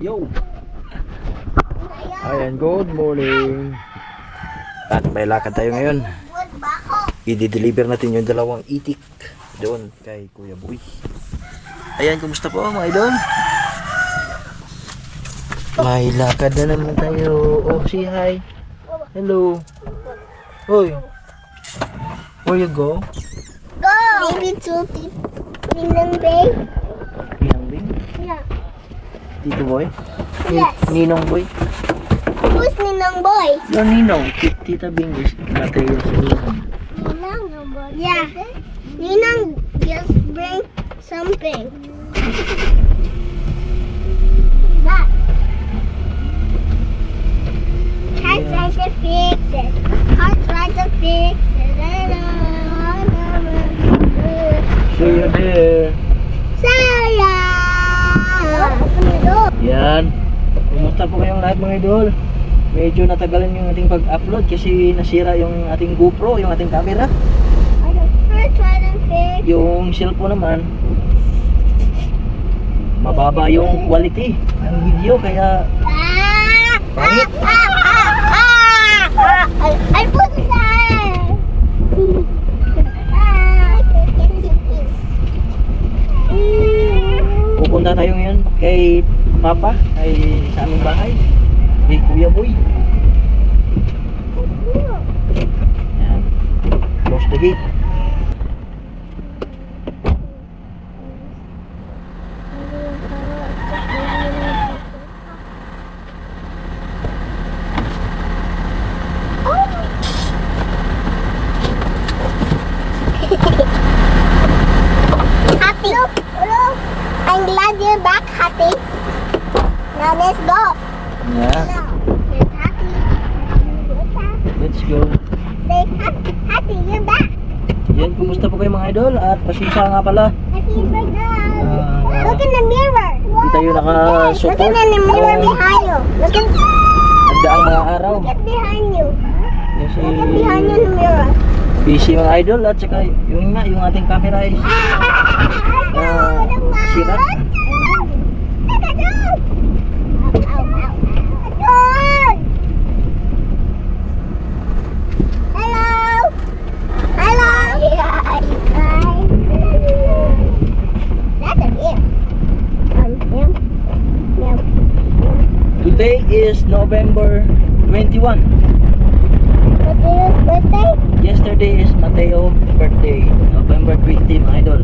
Yo! Ayan, good morning. At may lakad tayo ngayon. I-deliver natin yung dalawang itik doon kay Kuya Boy. Ayan, kumusta po mga idol? May lakad na naman tayo. Oh, say hi. Hello. Hoy. Where you go? Go! Maybe to Ninang Bay? Tito Boy? Yes. Ninong Boy? Who's Ninang Boy? Your Ninong. Ti- Tita Bing is Mateo si Ninong. Boy. Yeah. Ninang just bring something. that. Hard try to fix it. Hard try to fix it. See you there. Saya! Yan. Kumusta po kayong lahat mga idol? Medyo natagalan yung ating pag-upload kasi nasira yung ating GoPro, yung ating camera. Yung cellphone naman, mababa yung quality ng video kaya! Pangit. I, I put it there. Ah, pupunta tayo ngayon kay Papa, kay sa aming bahay. Kay Kuya Boy. Yan. Close the gate. Happy. I'm glad you're back, Happy. Now let's go. Yeah. Let's Happy. Let's go. Say Happy. Happy, you're back. Yan, kumusta po kayo mga idol? At pasensya nga pala. Happy, back. Ah, Look in the mirror. Hindi tayo Look nakasupport. in the mirror Ah, behind you. Look at, Nagdaang mga araw. look at behind you. Look at behind you in the mirror. busy mga idol at saka yung nga, yung ating camera is Ah, sira. Today is November 21. Mateo's birthday? Yesterday is Mateo birthday. November 20 mga idol.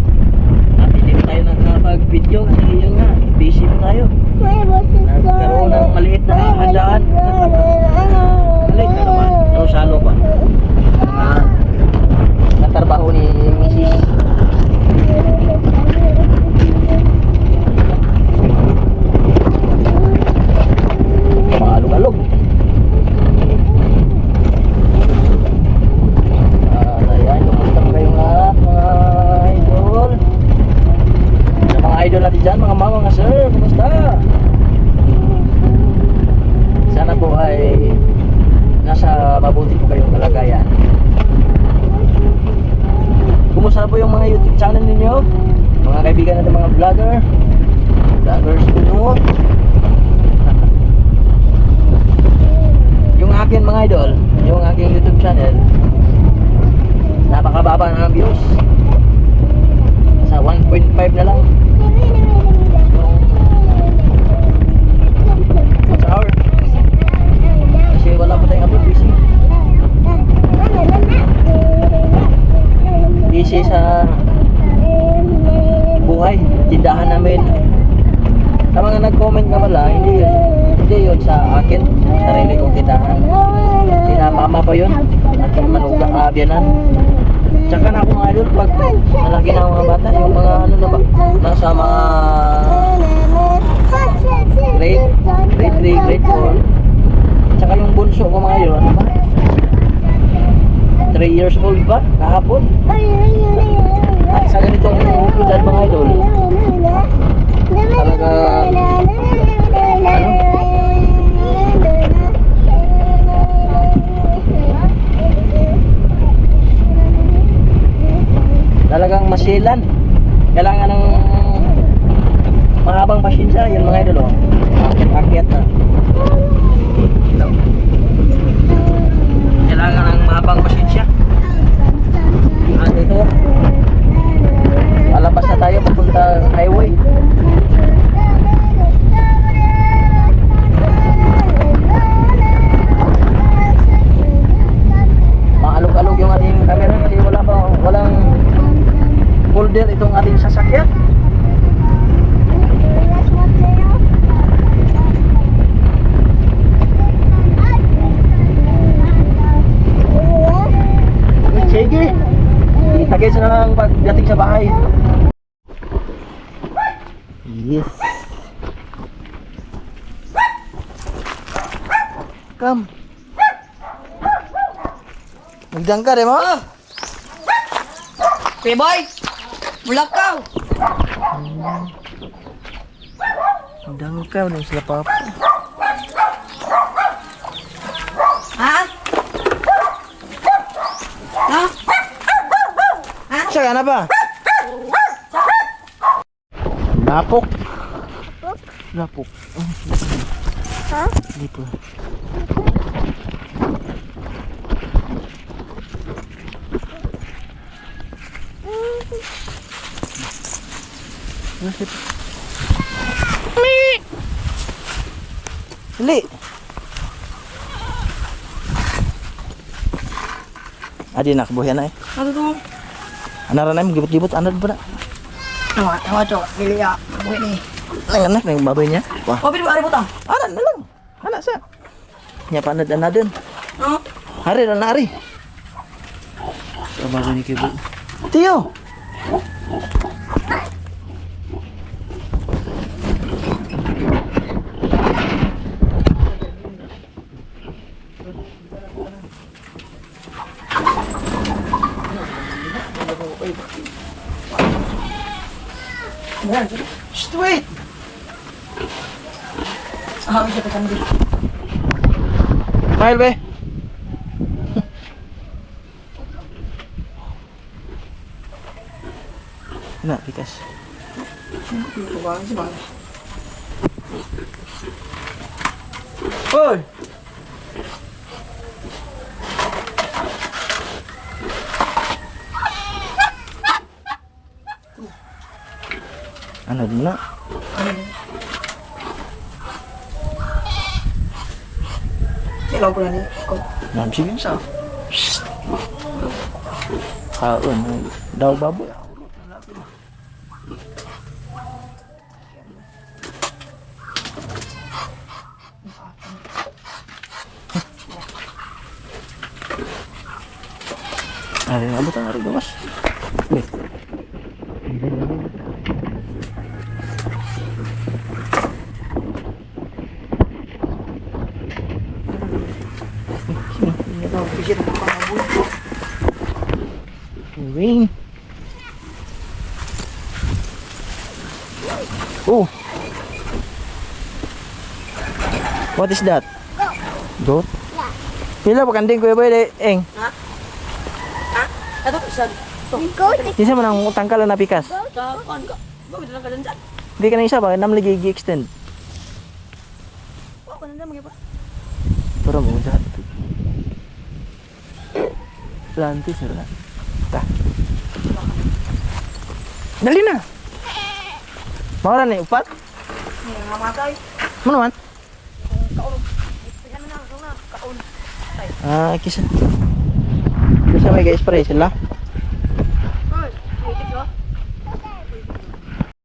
At hindi tayo nakapag-video pa tayo. Nagkaroon ng maliit na handaan. Maliit na naman. Pero salo pa. Mga natarbaho ni Mrs. Maalog-alog. Ah, ayan, kumusta po kayong lahat, mga idol? Idol natin dyan, mga mama, mga sir, kumusta? Sana po ay nasa mabuti po kayong kalagayan. Kumusta po yung mga YouTube channel ninyo? Mga kaibigan natin mga vlogger, vloggers kuno. yung akin mga idol, yung aking YouTube channel, napakababa na ng views. Sa 1.5 na lang. What's hour? Kasi wala pa tayong upload busy. Busy sa buhay, tindahan namin. Sa mga nag-comment nga pala, hindi yun. Hindi yun sa akin, sarili kong tindahan. Pinamama pa yun. Aking manugang abyanan. Tsaka na mga idol, pag malaki na mga bata, yung mga ano na ba, nasa mga grade, grade 3, grade 4. Tsaka yung bunso ko mga idol, ano ba? 3 years old ba? Kahapon. At sa ganitong edad mga idol, talaga, Talagang masilan. Kailangan ng mahabang pasyensya, yun mga idol. Oh. Akyat na. Kailangan ng mahabang pasensya. At ito, palabas na tayo papunta highway. Maalog-alog yung ating camera kasi wala pa, walang folder itong ating sasakyan. Sige. Itagay sa na lang pagdating sa bahay. Yes. Come. Magdang ka rin mo? Kuya boy! Mulakaw! Magdang ka rin sila papa. Ka na ba? Lapok. Lapok. Ha? Dito. Bakit? Dali. Adi nak buhay na eh. Ano to? Anara na mo gibot-gibot anad ba na? Ano? Ano to? Dili ya. Buhay ni. Ang anak ng baboy niya. Wah. O, pwede ba ari butang? Anak na lang. Anak sa. Nya panad anadon. No? Hari na nari. Sa baboy ni kibo. Tiyo. Shh, wait. Ah, bisa pa kami. Mahal be. Na, pikas. Ito Ano mo na? Ikaw ko na ni. Ma'am, sige sa. Kaon, daw baboy. Ari, abot ang ari gawas. Wait. Ring. Oh. What is that? Goat. Pila pa kanding kuya boy eng. Ha? Ito, isa. Ito. Go to Isa man ang tangkal na pikas. Sa, kuan ka. Bakit lang ka dyan dyan? Di ka na isa ba nam lagi gi-extend. Wala ko na dyan, mga pa. Pero mo jahat. Planti sir na. Ta. Dali na. Mawala na upat. Mamatay. Ano man? Kaon. Tingnan na, ito na. Kaon. Ah, kisa. Kisa may ga-spray sila.